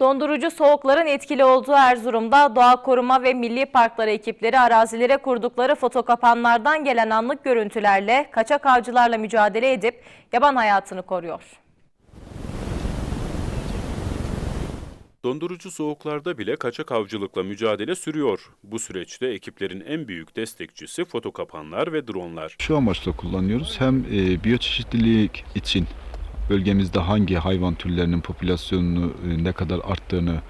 Dondurucu soğukların etkili olduğu Erzurum'da doğa koruma ve milli parkları ekipleri arazilere kurdukları fotokapanlardan gelen anlık görüntülerle kaçak avcılarla mücadele edip yaban hayatını koruyor. Dondurucu soğuklarda bile kaçak avcılıkla mücadele sürüyor. Bu süreçte ekiplerin en büyük destekçisi fotokapanlar ve dronlar. Şu amaçla kullanıyoruz. Hem e, biyoçeşitlilik için bölgemizde hangi hayvan türlerinin popülasyonunu e, ne kadar arttığını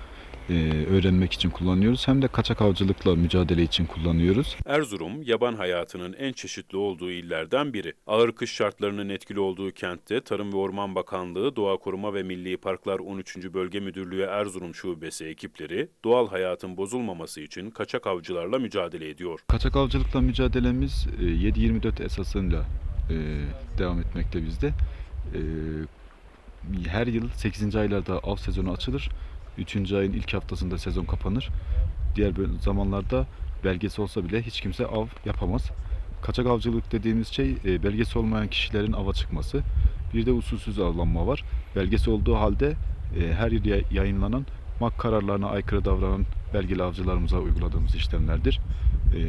e, öğrenmek için kullanıyoruz. Hem de kaçak avcılıkla mücadele için kullanıyoruz. Erzurum, yaban hayatının en çeşitli olduğu illerden biri. Ağır kış şartlarının etkili olduğu kentte Tarım ve Orman Bakanlığı, Doğa Koruma ve Milli Parklar 13. Bölge Müdürlüğü Erzurum Şubesi ekipleri doğal hayatın bozulmaması için kaçak avcılarla mücadele ediyor. Kaçak avcılıkla mücadelemiz e, 7-24 esasıyla e, devam etmekte bizde. E, her yıl 8. aylarda av sezonu açılır. 3. ayın ilk haftasında sezon kapanır. Diğer zamanlarda belgesi olsa bile hiç kimse av yapamaz. Kaçak avcılık dediğimiz şey e, belgesi olmayan kişilerin ava çıkması. Bir de usulsüz avlanma var. Belgesi olduğu halde e, her yıl ya- yayınlanan MAK kararlarına aykırı davranan belgeli avcılarımıza uyguladığımız işlemlerdir. E,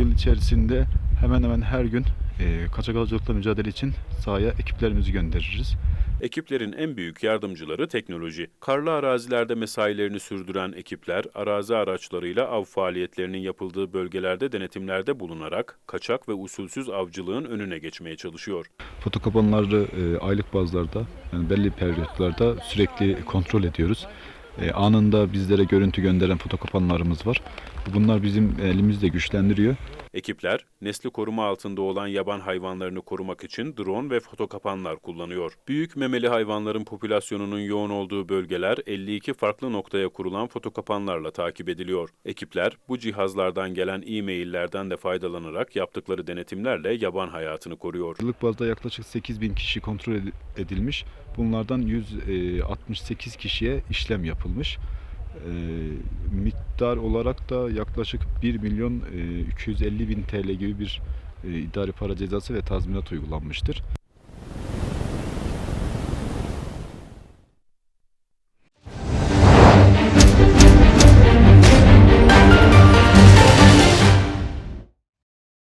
yıl içerisinde hemen hemen her gün e, kaçak avcılıkla mücadele için sahaya ekiplerimizi göndeririz. Ekiplerin en büyük yardımcıları teknoloji. Karlı arazilerde mesailerini sürdüren ekipler, arazi araçlarıyla av faaliyetlerinin yapıldığı bölgelerde denetimlerde bulunarak kaçak ve usulsüz avcılığın önüne geçmeye çalışıyor. Fotokapanları e, aylık bazlarda yani belli periyotlarda sürekli kontrol ediyoruz. E, anında bizlere görüntü gönderen fotokapanlarımız var. Bunlar bizim elimizde güçlendiriyor. Ekipler, nesli koruma altında olan yaban hayvanlarını korumak için drone ve fotokapanlar kullanıyor. Büyük memeli hayvanların popülasyonunun yoğun olduğu bölgeler 52 farklı noktaya kurulan fotokapanlarla takip ediliyor. Ekipler bu cihazlardan gelen e-maillerden de faydalanarak yaptıkları denetimlerle yaban hayatını koruyor. Yıllık bazda yaklaşık 8 bin kişi kontrol edi- edilmiş. Bunlardan 168 kişiye işlem yapılmış. E, miktar olarak da yaklaşık 1 milyon e, 250 bin TL gibi bir e, idari para cezası ve tazminat uygulanmıştır.